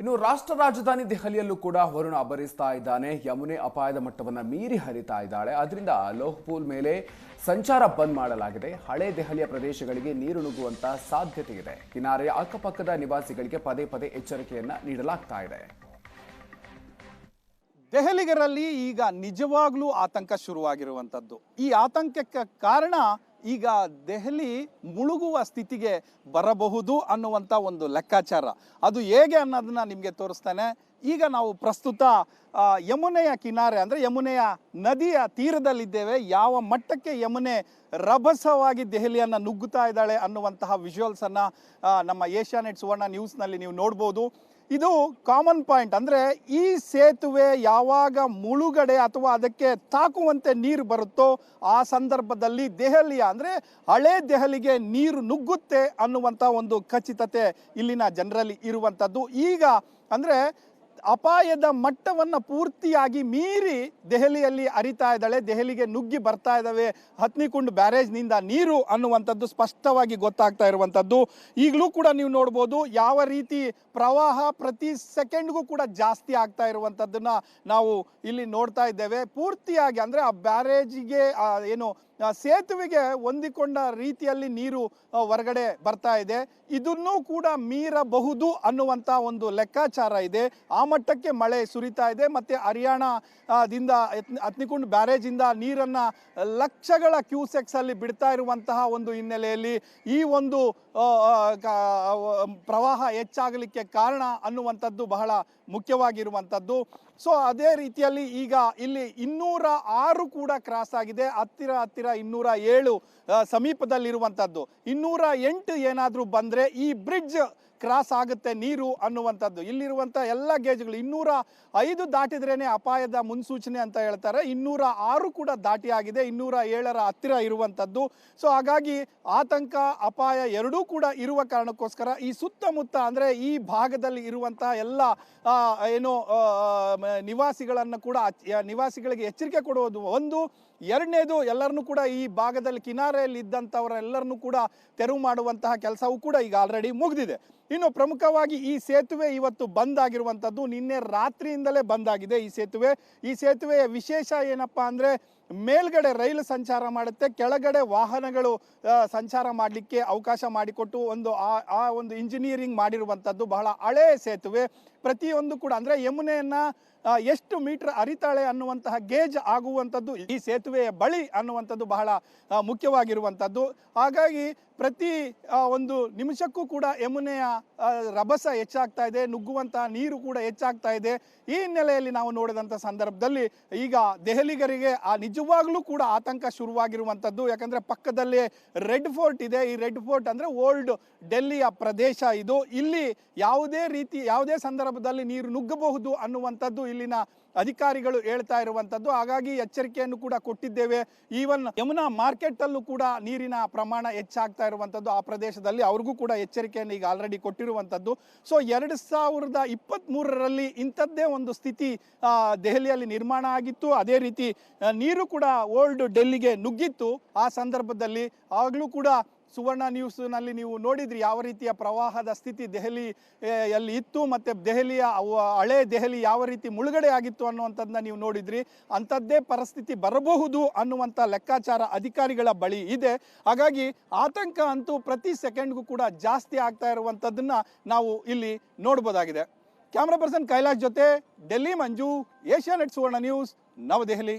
ಇನ್ನು ರಾಷ್ಟ್ರ ರಾಜಧಾನಿ ದೆಹಲಿಯಲ್ಲೂ ಕೂಡ ವರುಣ ಅಬ್ಬರಿಸ್ತಾ ಇದ್ದಾನೆ. ಯಮುನೆ ಅಪಾಯದ ಮಟ್ಟವನ್ನು ಮೀರಿ ಹರಿತಾ ಇದ್ದಾಳೆ. ಅದರಿಂದ ಲೋಹ್ಪೂಲ್ ಮೇಲೆ ಸಂಚಾರ ಬಂದ್ ಮಾಡಲಾಗಿದೆ. ಹಳೆ ದೆಹಲಿಯ ಪ್ರದೇಶಗಳಿಗೆ ನೀರು ನುಗ್ಗುವಂತ ಸಾಧ್ಯತೆ ಇದೆ. ಕಿನಾರೆಯ ಅಕ್ಕಪಕ್ಕದ ನಿವಾಸಿಗಳಿಗೆ ಪದೇ ಪದೇ ಎಚ್ಚರಿಕೆಯನ್ನ ನೀಡಲಾಗ್ತಾ ಇದೆ. ದೆಹಲಿಗರಲ್ಲಿ ಈಗ ನಿಜವಾಗ್ಲೂ ಆತಂಕ ಶುರುವಾಗಿರುವಂಥದ್ದು ಈ ಆತಂಕಕ್ಕೆ ಕಾರಣ ಈಗ ದೆಹಲಿ ಮುಳುಗುವ ಸ್ಥಿತಿಗೆ ಬರಬಹುದು ಅನ್ನುವಂಥ ಒಂದು ಲೆಕ್ಕಾಚಾರ. ಅದು ಹೇಗೆ ಅನ್ನೋದನ್ನ ನಿಮಗೆ ತೋರಿಸ್ತಾನೆ. ಈಗ ನಾವು ಪ್ರಸ್ತುತ ಯಮುನೆಯ ಕಿನಾರೆ ಅಂದರೆ ಯಮುನೆಯ ನದಿಯ ತೀರದಲ್ಲಿದ್ದೇವೆ. ಯಾವ ಮಟ್ಟಕ್ಕೆ ಯಮುನೆ ರಭಸವಾಗಿ ದೆಹಲಿಯನ್ನು ನುಗ್ಗುತ್ತಾ ಇದ್ದಾಳೆ ಅನ್ನುವಂತಹ ವಿಜುವಲ್ಸನ್ನು ನಮ್ಮ ಏಷ್ಯಾನೆಟ್ ಸುವರ್ಣ ನ್ಯೂಸ್ನಲ್ಲಿ ನೀವು ನೋಡ್ಬೋದು. ಇದು ಕಾಮನ್ ಪಾಯಿಂಟ್ ಅಂದರೆ ಈ ಸೇತುವೆ ಯಾವಾಗ ಮುಳುಗಡೆ ಅಥವಾ ಅದಕ್ಕೆ ತಾಕುವಂತೆ ನೀರು ಬರುತ್ತೋ ಆ ಸಂದರ್ಭದಲ್ಲಿ ದೆಹಲಿಯ, ಅಂದರೆ ಹಳೆ ದೆಹಲಿಗೆ ನೀರು ನುಗ್ಗುತ್ತೆ ಅನ್ನುವಂಥ ಒಂದು ಖಚಿತತೆ ಇಲ್ಲಿನ ಜನರಲ್ಲಿ ಇರುವಂಥದ್ದು ಈಗ, ಅಂದರೆ ಅಪಾಯದ ಮಟ್ಟವನ್ನು ಪೂರ್ತಿಯಾಗಿ ಮೀರಿ ದೆಹಲಿಯಲ್ಲಿ ಅರಿತಾ ಇದ್ದಾಳೆ, ದೆಹಲಿಗೆ ನುಗ್ಗಿ ಬರ್ತಾ ಇದ್ದಾವೆ. ಹತ್ನಿಕುಂಡ್ ಬ್ಯಾರೇಜ್ನಿಂದ ನೀರು ಅನ್ನುವಂಥದ್ದು ಸ್ಪಷ್ಟವಾಗಿ ಗೊತ್ತಾಗ್ತಾ ಇರುವಂಥದ್ದು. ಈಗಲೂ ಕೂಡ ನೀವು ನೋಡ್ಬೋದು ಯಾವ ರೀತಿ ಪ್ರವಾಹ ಪ್ರತಿ ಸೆಕೆಂಡ್ಗೂ ಕೂಡ ಜಾಸ್ತಿ ಆಗ್ತಾ ಇರುವಂಥದ್ದನ್ನು ನಾವು ಇಲ್ಲಿ ನೋಡ್ತಾ ಇದ್ದೇವೆ. ಪೂರ್ತಿಯಾಗಿ ಅಂದರೆ ಆ ಬ್ಯಾರೇಜಿಗೆ ಏನು ಸೇತುವೆಗೆ ಹೊಂದಿಕೊಂಡ ರೀತಿಯಲ್ಲಿ ನೀರು ಹೊರಗಡೆ ಬರ್ತಾ ಇದೆ. ಇದನ್ನು ಕೂಡ ಮೀರಬಹುದು ಅನ್ನುವಂಥ ಒಂದು ಲೆಕ್ಕಾಚಾರ ಇದೆ. ಆ ಮಟ್ಟಕ್ಕೆ ಮಳೆ ಸುರಿತಾ ಇದೆ. ಮತ್ತು ಹರಿಯಾಣದಿಂದ ಅತ್ನಿಕುಂಡ್ ಬ್ಯಾರೇಜಿಂದ ನೀರನ್ನು ಲಕ್ಷಗಳ ಕ್ಯೂಸೆಕ್ಸಲ್ಲಿ ಬಿಡ್ತಾ ಇರುವಂತಹ ಒಂದು ಹಿನ್ನೆಲೆಯಲ್ಲಿ ಈ ಒಂದು ಪ್ರವಾಹ ಹೆಚ್ಚಾಗಲಿಕ್ಕೆ ಕಾರಣ ಅನ್ನುವಂಥದ್ದು ಬಹಳ ಮುಖ್ಯವಾಗಿರುವಂಥದ್ದು. ಸೊ ಅದೇ ರೀತಿಯಲ್ಲಿ ಈಗ ಇಲ್ಲಿ ಇನ್ನೂರ ಆರು ಕೂಡ ಕ್ರಾಸ್ ಆಗಿದೆ. ಹತ್ತಿರ ಹತ್ತಿರ ಇನ್ನೂರ ಏಳು ಸಮೀಪದಲ್ಲಿರುವಂಥದ್ದು ಇನ್ನೂರ ಎಂಟು ಏನಾದರೂ ಬಂದರೆ ಈ ಬ್ರಿಡ್ಜ್ ಕ್ರಾಸ್ ಆಗುತ್ತೆ ನೀರು ಅನ್ನುವಂಥದ್ದು. ಇಲ್ಲಿರುವಂಥ ಎಲ್ಲ ಗೇಜ್ಗಳು ಇನ್ನೂರ ಐದು ದಾಟಿದ್ರೇ ಅಪಾಯದ ಮುನ್ಸೂಚನೆ ಅಂತ ಹೇಳ್ತಾರೆ. ಇನ್ನೂರ ಆರು ಕೂಡ ದಾಟಿ ಆಗಿದೆ. ಇನ್ನೂರ ಏಳರ ಹತ್ತಿರ ಇರುವಂಥದ್ದು. ಸೊ, ಹಾಗಾಗಿ ಆತಂಕ, ಅಪಾಯ ಎರಡೂ ಕೂಡ ಇರುವ ಕಾರಣಕ್ಕೋಸ್ಕರ ಈ ಸುತ್ತಮುತ್ತ ಅಂದರೆ ಈ ಭಾಗದಲ್ಲಿ ಇರುವಂತಹ ಎಲ್ಲ ಏನು ನಿವಾಸಿಗಳನ್ನು ಕೂಡ ನಿವಾಸಿಗಳಿಗೆ ಎಚ್ಚರಿಕೆ ಕೊಡುವುದು ಒಂದು. ಎರಡನೇದು ಎಲ್ಲರನ್ನೂ ಕೂಡ ಈ ಭಾಗದಲ್ಲಿ ಕಿನಾರೆಯಲ್ಲಿ ಇದ್ದಂಥವರೆಲ್ಲರನ್ನೂ ಕೂಡ ತೆರವು ಮಾಡುವಂತಹ ಕೆಲಸವೂ ಕೂಡ ಈಗ ಆಲ್ರೆಡಿ ಮುಗಿದಿದೆ. ಇನ್ನು ಪ್ರಮುಖವಾಗಿ ಈ ಸೇತುವೆ ಇವತ್ತು ಬಂದ್ ಆಗಿರುವಂಥದ್ದು ನಿನ್ನೆ ರಾತ್ರಿಯಿಂದಲೇ ಬಂದ್ ಆಗಿದೆ ಈ ಸೇತುವೆ. ಈ ಸೇತುವೆಯ ವಿಶೇಷ ಏನಪ್ಪಾ ಅಂದರೆ ಮೇಲ್ಗಡೆ ರೈಲು ಸಂಚಾರ ಮಾಡುತ್ತೆ, ಕೆಳಗಡೆ ವಾಹನಗಳು ಸಂಚಾರ ಮಾಡಲಿಕ್ಕೆ ಅವಕಾಶ ಮಾಡಿಕೊಟ್ಟು ಒಂದು ಆ ಆ ಒಂದು ಇಂಜಿನಿಯರಿಂಗ್ ಮಾಡಿರುವಂಥದ್ದು ಬಹಳ ಹಳೆಯ ಸೇತುವೆ. ಪ್ರತಿಯೊಂದು ಕೂಡ ಅಂದರೆ ಯಮುನೆಯನ್ನು ಎಷ್ಟು ಮೀಟರ್ ಅರಿತಾಳೆ ಅನ್ನುವಂತಹ ಗೇಜ್ ಆಗುವಂಥದ್ದು ಈ ಸೇತುವೆಯ ಬಳಿ ಅನ್ನುವಂಥದ್ದು ಬಹಳ ಮುಖ್ಯವಾಗಿರುವಂಥದ್ದು. ಹಾಗಾಗಿ ಪ್ರತಿ ಒಂದು ನಿಮಿಷಕ್ಕೂ ಕೂಡ ಯಮುನೆಯ ರಭಸ ಹೆಚ್ಚಾಗ್ತಾ ಇದೆ ನುಗ್ಗುವಂತಹ ನೀರು ಕೂಡ ಹೆಚ್ಚಾಗ್ತಾ ಇದೆ. ಈ ಹಿನ್ನೆಲೆಯಲ್ಲಿ ನಾವು ನೋಡಿದಂಥ ಸಂದರ್ಭದಲ್ಲಿ ಈಗ ದೆಹಲಿಗರಿಗೆ ಆ ನಿಜವಾಗ್ಲೂ ಕೂಡ ಆತಂಕ ಶುರುವಾಗಿರುವಂಥದ್ದು. ಯಾಕಂದ್ರೆ ಪಕ್ಕದಲ್ಲೇ ರೆಡ್ ಫೋರ್ಟ್ ಇದೆ. ಈ ರೆಡ್ ಫೋರ್ಟ್ ಅಂದ್ರೆ ಓಲ್ಡ್ ಡೆಲ್ಲಿಯ ಪ್ರದೇಶ ಇದು. ಇಲ್ಲಿ ಯಾವುದೇ ರೀತಿ, ಯಾವುದೇ ಸಂದರ್ಭದಲ್ಲಿ ನೀರು ನುಗ್ಗಬಹುದು ಅನ್ನುವಂಥದ್ದು ಇಲ್ಲಿನ ಅಧಿಕಾರಿಗಳು ಹೇಳ್ತಾ ಇರುವಂಥದ್ದು. ಹಾಗಾಗಿ ಎಚ್ಚರಿಕೆಯನ್ನು ಕೂಡ ಕೊಟ್ಟಿದ್ದೇವೆ. ಈವನ್ ಯಮುನಾ ಮಾರ್ಕೆಟ್ ಅಲ್ಲೂ ಕೂಡ ನೀರಿನ ಪ್ರಮಾಣ ಹೆಚ್ಚಾಗ್ತಾ ಇರುವಂಥದ್ದು. ಆ ಪ್ರದೇಶದಲ್ಲಿ ಅವ್ರಿಗೂ ಕೂಡ ಎಚ್ಚರಿಕೆಯನ್ನು ಈಗ ಆಲ್ರೆಡಿ ಕೊಟ್ಟಿರುವಂಥದ್ದು. ಸೊ ಎರಡು ಸಾವಿರದ ಇಪ್ಪತ್ತ್ ಮೂರರಲ್ಲಿ ಇಂಥದ್ದೇ ಒಂದು ಸ್ಥಿತಿ ದೆಹಲಿಯಲ್ಲಿ ನಿರ್ಮಾಣ ಆಗಿತ್ತು. ಅದೇ ರೀತಿ ನೀರು ಕೂಡ ಓಲ್ಡ್ ಡೆಲ್ಲಿಗೆ ನುಗ್ಗಿತ್ತು. ಆ ಸಂದರ್ಭದಲ್ಲಿ ಆಗಲೂ ಕೂಡ ಸುವರ್ಣ ನ್ಯೂಸ್ನಲ್ಲಿ ನೀವು ನೋಡಿದ್ರಿ ಯಾವ ರೀತಿಯ ಪ್ರವಾಹದ ಸ್ಥಿತಿ ದೆಹಲಿ ಎಲ್ಲಿ ಇತ್ತು ಮತ್ತು ದೆಹಲಿಯ ಹಳೆ ದೆಹಲಿ ಯಾವ ರೀತಿ ಮುಳುಗಡೆ ಆಗಿತ್ತು ಅನ್ನುವಂಥದ್ದನ್ನ ನೀವು ನೋಡಿದ್ರಿ. ಅಂಥದ್ದೇ ಪರಿಸ್ಥಿತಿ ಬರಬಹುದು ಅನ್ನುವಂಥ ಲೆಕ್ಕಾಚಾರ ಅಧಿಕಾರಿಗಳ ಬಳಿ ಇದೆ. ಹಾಗಾಗಿ ಆತಂಕ ಅಂತೂ ಪ್ರತಿ ಸೆಕೆಂಡ್ಗೂ ಕೂಡ ಜಾಸ್ತಿ ಆಗ್ತಾ ಇರುವಂಥದ್ದನ್ನ ನಾವು ಇಲ್ಲಿ ನೋಡ್ಬೋದಾಗಿದೆ. ಕ್ಯಾಮ್ರಾ ಪರ್ಸನ್ ಕೈಲಾಶ್ ಜೊತೆ ಡೆಲ್ಲಿ ಮಂಜು ಏಷ್ಯಾನೆಟ್ ಸುವರ್ಣ ನ್ಯೂಸ್, ನವದೆಹಲಿ.